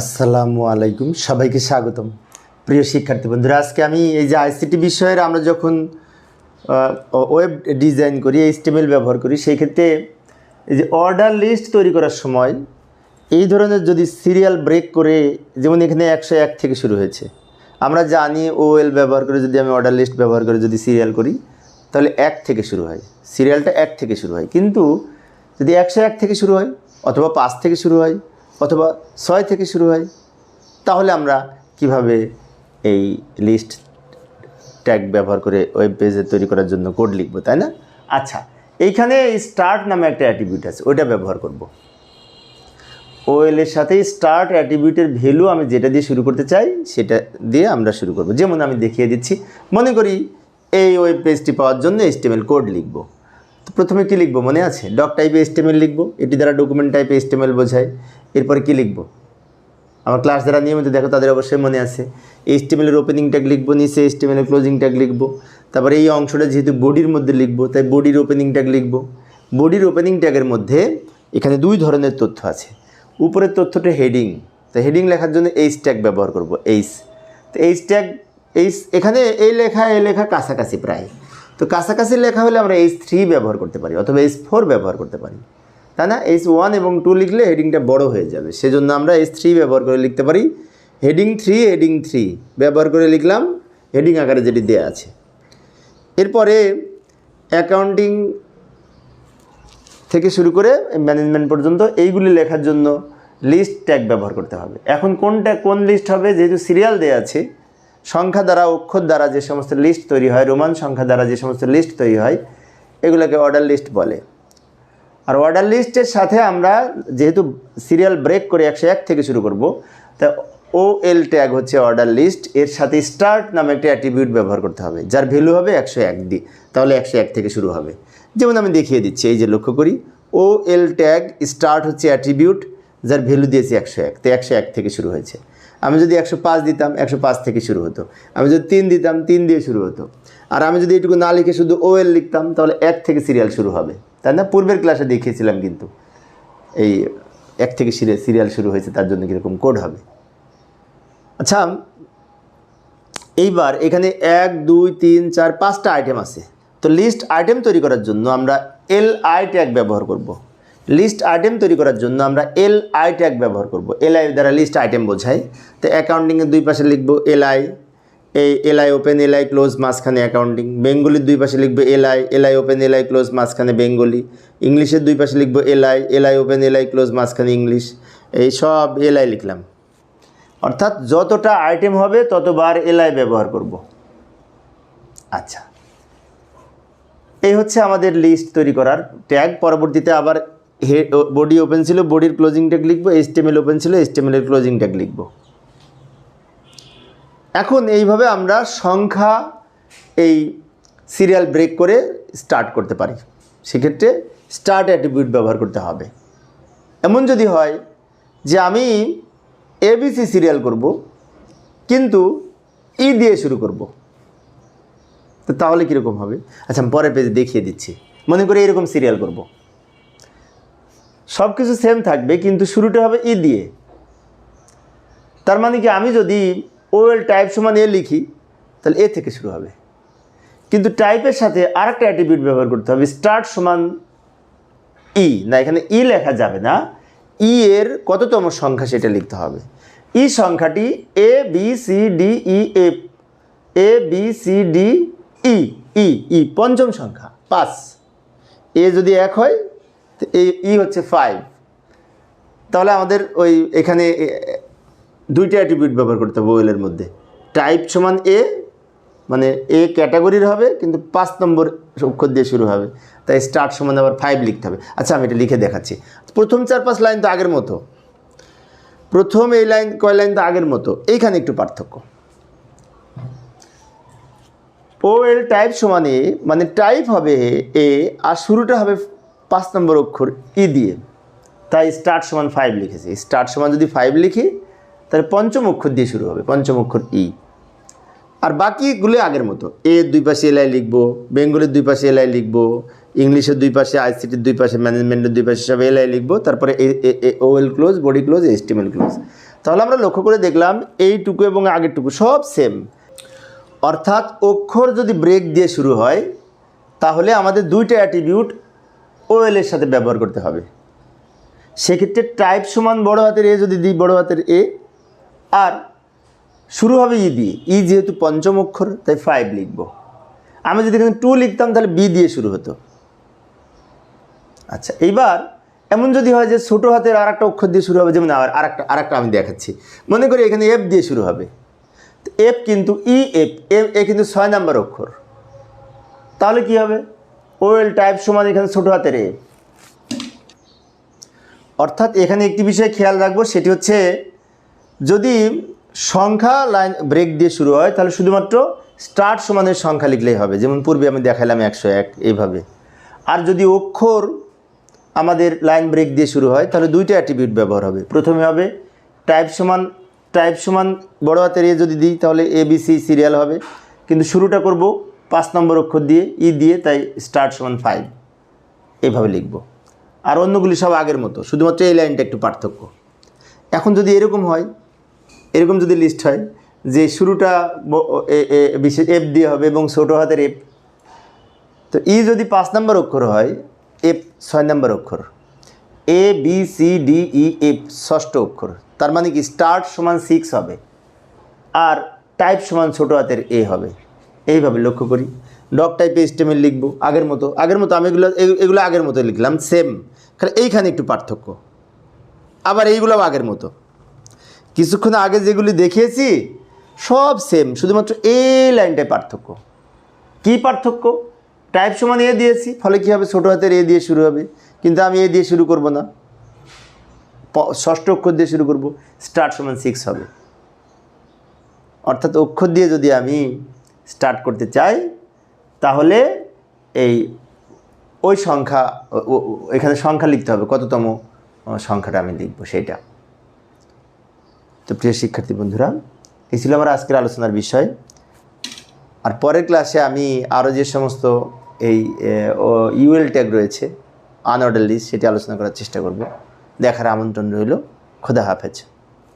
আসসালামু আলাইকুম। সবাইকে স্বাগতম। প্রিয় শিক্ষার্থী বন্ধুরা, আজকে আমি এই যে আইসিটি বিষয়ের আমরা যখন ওয়েব ডিজাইন করি এইচটিএমএল ব্যবহার করি, সেই ক্ষেত্রে এই যে অর্ডার লিস্ট তৈরি করার সময় এই ধরনের যদি সিরিয়াল ব্রেক করে, যেমন এখানে একশো এক থেকে শুরু হয়েছে, আমরা জানি ওএল ব্যবহার করে যদি আমি অর্ডার লিস্ট ব্যবহার করে যদি সিরিয়াল করি, তাহলে এক থেকে শুরু হয়। সিরিয়ালটা এক থেকে শুরু হয়। কিন্তু যদি একশো এক থেকে শুরু হয়, অথবা পাঁচ থেকে শুরু হয় অথবা ছয় থেকে শুরু হয়, তাহলে আমরা কীভাবে এই লিস্ট ট্যাগ ব্যবহার করে ওয়েব পেজে তৈরি করার জন্য কোড লিখব, তাই না? আচ্ছা এইখানে স্টার্ট নামে একটা অ্যাট্রিবিউট আছে, ওইটা ব্যবহার করব। ওএল এর সাথে স্টার্ট অ্যাট্রিবিউটের ভ্যালু আমি যেটা দিয়ে শুরু করতে চাই, সেটা দিয়ে আমরা শুরু করব। যেমন আমি দেখিয়ে দিচ্ছি, মনে করি এই ওয়েব পেজটি পাওয়ার জন্য এস্টিমেল কোড লিখব। তো প্রথমে কী লিখব? মনে আছে? ডক টাইপে এস্টিমেল লিখব। এটি দ্বারা ডকুমেন্ট টাইপে এস্টিমেল বোঝায়। এরপরে কী লিখব? আমার ক্লাস যারা নিয়মিত দেখো, তাদের অবশ্যই মনে আছে। এইচটিএমএলের ওপেনিং ট্যাগ লিখব, নিচে এইচটিএমএলের ক্লোজিং ট্যাগ লিখব। তারপরে এই অংশটা যেহেতু বডির মধ্যে লিখব, তাই বডির ওপেনিং ট্যাগ লিখব। বডির ওপেনিং ট্যাগের মধ্যে এখানে দুই ধরনের তথ্য আছে। উপরের তথ্যটা হেডিং তো হেডিং লেখার জন্য এইচ ট্যাগ ব্যবহার করব এইচ তো এইচ ট্যাগ এইচ এখানে এই লেখা এই লেখা কাছাকাছি প্রায়। তো কাছাকাছি লেখা হলে আমরা এইচ থ্রি ব্যবহার করতে পারি, অথবা এইচ ফোর ব্যবহার করতে পারি। তাই না? এইচ ওয়ান এবং টু লিখলে হেডিংটা বড় হয়ে যাবে। সেজন্য আমরা এইচ থ্রি ব্যবহার করে লিখতে পারি। হেডিং থ্রি হেডিং থ্রি ব্যবহার করে লিখলাম। হেডিং আকারে যেটি দেওয়া আছে। এরপরে অ্যাকাউন্টিং থেকে শুরু করে ম্যানেজমেন্ট পর্যন্ত এইগুলি লেখার জন্য লিস্ট ট্যাগ ব্যবহার করতে হবে। এখন কোনটা, কোন লিস্ট হবে? যেহেতু সিরিয়াল দেওয়া আছে সংখ্যা দ্বারা, অক্ষর দ্বারা যে সমস্ত লিস্ট তৈরি হয়, রোমান সংখ্যা দ্বারা যে সমস্ত লিস্ট তৈরি হয়, এগুলোকে অর্ডার লিস্ট বলে। আর অর্ডার লিস্টের সাথে আমরা যেহেতু সিরিয়াল ব্রেক করে একশো এক থেকে শুরু করব, তা ও এল ট্যাগ হচ্ছে অর্ডার লিস্ট এর সাথে স্টার্ট নামে একটা অ্যাট্রিবিউট ব্যবহার করতে হবে, যার ভ্যালু হবে একশো এক দি, তাহলে একশো এক থেকে শুরু হবে। যেমন আমি দেখিয়ে দিচ্ছি, এই যে লক্ষ্য করি ও এল ট্যাগ স্টার্ট হচ্ছে অ্যাট্রিবিউট যার ভ্যালু দিয়েছি একশো এক, তো একশো এক থেকে শুরু হয়েছে। আমি যদি একশো পাঁচ দিতাম, একশো পাঁচ থেকে শুরু হতো। আমি যদি তিন দিতাম, তিন দিয়ে শুরু হতো। আর আমি যদি এটুকু না লিখে শুধু ও এল লিখতাম, তাহলে এক থেকে সিরিয়াল শুরু হবে। তাই না? পূর্বের ক্লাসে দেখিয়েছিলাম কিন্তু। এই এক থেকে সিরিয়াল সিরিয়াল শুরু হয়েছে, তার জন্য কীরকম কোড হবে। আচ্ছা এইবার এখানে এক, দুই, তিন, চার, পাঁচটা আইটেম আছে। তো লিস্ট আইটেম তৈরি করার জন্য আমরা এল আই ট্যাগ ব্যবহার করব। লিস্ট আইটেম তৈরি করার জন্য আমরা এল আই ট্যাগ ব্যবহার করব। এল আই দ্বারা লিস্ট আইটেম বোঝাই। তো অ্যাকাউন্টিংয়ের দুই পাশে লিখব এল আই এই L I open L I close মাঝখানে অ্যাকাউন্টিং বেঙ্গলির দুই পাশে লিখব L I L I open L I close মাঝখানে বেঙ্গলি ইংলিশের দুই পাশে লিখব L I L I open L I close মাঝখানে ইংলিশ এই সব এল আই লিখলাম। অর্থাৎ যতটা আইটেম হবে, ততবার এলআই ব্যবহার করব। আচ্ছা। এই হচ্ছে আমাদের লিস্ট তৈরি করার ট্যাগ পরবর্তীতে আবার হে বডি ওপেন ছিল বডির ক্লোজিং ট্যাগ লিখব এসটিএমএল ওপেন ছিল এসটিএমএলের ক্লোজিং ট্যাগ লিখব এখন এইভাবে আমরা সংখ্যা এই সিরিয়াল ব্রেক করে স্টার্ট করতে পারি। সেক্ষেত্রে স্টার্ট অ্যাট্রিবিউট ব্যবহার করতে হবে। এমন যদি হয় যে আমি এবিসি সিরিয়াল করব, কিন্তু ই দিয়ে শুরু করব, তো তাহলে কীরকম হবে? আচ্ছা আমি পরের পেজে দেখিয়ে দিচ্ছি। মনে করি এরকম সিরিয়াল করব। সব কিছু সেম থাকবে, কিন্তু শুরুটা হবে ই দিয়ে। তার মানে কি, আমি যদি ওয়েল টাইপ সমান এ লিখি, তাহলে এ থেকে শুরু হবে। কিন্তু টাইপের সাথে আর একটা অ্যাটিবিউট ব্যবহার করতে হবে স্টার্ট সমান ই না, এখানে ই লেখা যাবে না। ই এর কততম সংখ্যা সেটা লিখতে হবে। ই সংখ্যাটি A B C D E A A B C D E E E পঞ্চম সংখ্যা, পাঁচ। এ যদি এক হয় তো এই ই হচ্ছে ফাইভ তাহলে আমাদের ওই এখানে দুইটা অ্যাট্রিবিউট ব্যবহার করতে হবে ওয়েলের মধ্যে। টাইপ সমান এ মানে এ ক্যাটাগরির হবে, কিন্তু পাঁচ নম্বর অক্ষর দিয়ে শুরু হবে। তাই স্টার্ট সমান আবার ফাইভ লিখতে হবে। আচ্ছা আমি এটা লিখে দেখাচ্ছি। প্রথম চার পাঁচ লাইন তো আগের মতো। প্রথম এই লাইন কয় লাইন তো আগের মতো? এইখানে একটু পার্থক্য। ও এল টাইপ সমান এ মানে টাইপ হবে এ আর শুরুটা হবে পাঁচ নম্বর অক্ষর ই দিয়ে। তাই স্টার্ট সমান ফাইভ লিখেছি। স্টার্ট সমান যদি ফাইভ লিখি, তাহলে পঞ্চম অক্ষর দিয়ে শুরু হবে। পঞ্চম অক্ষর ই। আর বাকিগুলো আগের মতো। এ দুই পাশে এলআই লিখব, বেঙ্গলের দুই পাশে এলআই লিখব, ইংলিশের দুই পাশে আইসিটির দুই পাশে ম্যানেজমেন্টের দুই পাশে, সব এলআই লিখব। তারপরে O L close body close HTML close তাহলে আমরা লক্ষ্য করে দেখলাম, এইটুকু এবং আগেরটুকু সব সেম অর্থাৎ অক্ষর যদি ব্রেক দিয়ে শুরু হয়, তাহলে আমাদের দুইটা অ্যাটিবিউট ওএল এর সাথে ব্যবহার করতে হবে। সেক্ষেত্রে টাইপ সমান বড় হাতের এ যদি দিই, বড় হাতের এ আর শুরু হবে ই দিয়ে। ই যেহেতু পঞ্চম অক্ষর, তাই ফাইভ লিখব। আমি যদি এখানে টু লিখতাম, তাহলে বি দিয়ে শুরু হতো। আচ্ছা এইবার এমন যদি হয় যে ছোটো হাতের আর একটা অক্ষর দিয়ে শুরু হবে, যেমন আবার আর আরেকটা আরেকটা আমি দেখাচ্ছি। মনে করি এখানে এফ দিয়ে শুরু হবে। এফ কিন্তু ই এফ এ কিন্তু ছয় নাম্বার অক্ষর। তাহলে কি হবে? ওয়েল টাইপ সমান এখানে ছোটো হাতের এ অর্থাৎ এখানে একটি বিষয় খেয়াল রাখব, সেটি হচ্ছে যদি সংখ্যা লাইন ব্রেক দিয়ে শুরু হয়, তাহলে শুধুমাত্র স্টার্ট সমানের সংখ্যা লিখলেই হবে। যেমন পূর্বে আমি দেখালাম একশো এক এইভাবে। আর যদি অক্ষর আমাদের লাইন ব্রেক দিয়ে শুরু হয়, তাহলে দুইটা অ্যাট্রিবিউট ব্যবহার হবে। প্রথমে হবে টাইপ সমান টাইপ সমান বড় হাতের এ যদি দিই, তাহলে এ বি সি সিরিয়াল হবে। কিন্তু শুরুটা করব পাঁচ নম্বর অক্ষর দিয়ে ই দিয়ে তাই স্টার্ট সমান ফাইভ এইভাবে লিখব। আর অন্যগুলি সব আগের মতো, শুধুমাত্র এই লাইনটা একটু পার্থক্য। এখন যদি এরকম হয়, এরকম যদি লিস্ট হয়, যে শুরুটা বিশেষ এফ দিয়ে হবে এবং ছোটো হাতের এফ তো ই যদি পাঁচ নম্বর অক্ষর হয় এফ ছয় নম্বর অক্ষর। A B C D E F ষষ্ঠ অক্ষর। তার মানে কি স্টার্ট সমান সিক্স হবে, আর টাইপ সমান ছোটো হাতের এ হবে। এইভাবে লক্ষ্য করি। ডক টাইপে স্টেমেল লিখব, আগের মতো আগের মতো আমি এগুলো এগু- এগুলো আগের মতো লিখলাম সেম খালি এইখানে একটু পার্থক্য। আবার এইগুলো আগের মতো। কিছুক্ষণ আগে যেগুলি দেখিয়েছি, সব সেম শুধুমাত্র এই লাইনটায় পার্থক্য। কি পার্থক্য? টাইপ সমান এ দিয়েছি, ফলে কী হবে? ছোটো হাতের এ দিয়ে শুরু হবে। কিন্তু আমি এ দিয়ে শুরু করব না। ষষ্ঠ অক্ষর দিয়ে শুরু করব স্টার্ট সমান সিক্স হবে। অর্থাৎ অক্ষর দিয়ে যদি আমি স্টার্ট করতে চাই, তাহলে এই ওই সংখ্যা এখানে সংখ্যা লিখতে হবে, কততম সংখ্যাটা আমি লিখব সেটা তো প্রিয় শিক্ষার্থী বন্ধুরা, এই ছিল আমার আজকের আলোচনার বিষয়। আর পরের ক্লাসে আমি আরও যে সমস্ত এই ইউএল ট্যাগ রয়েছে আনঅর্ডার লিস্ট সেটি আলোচনা করার চেষ্টা করব। দেখার আমন্ত্রণ রইল। খোদা হাফেজ।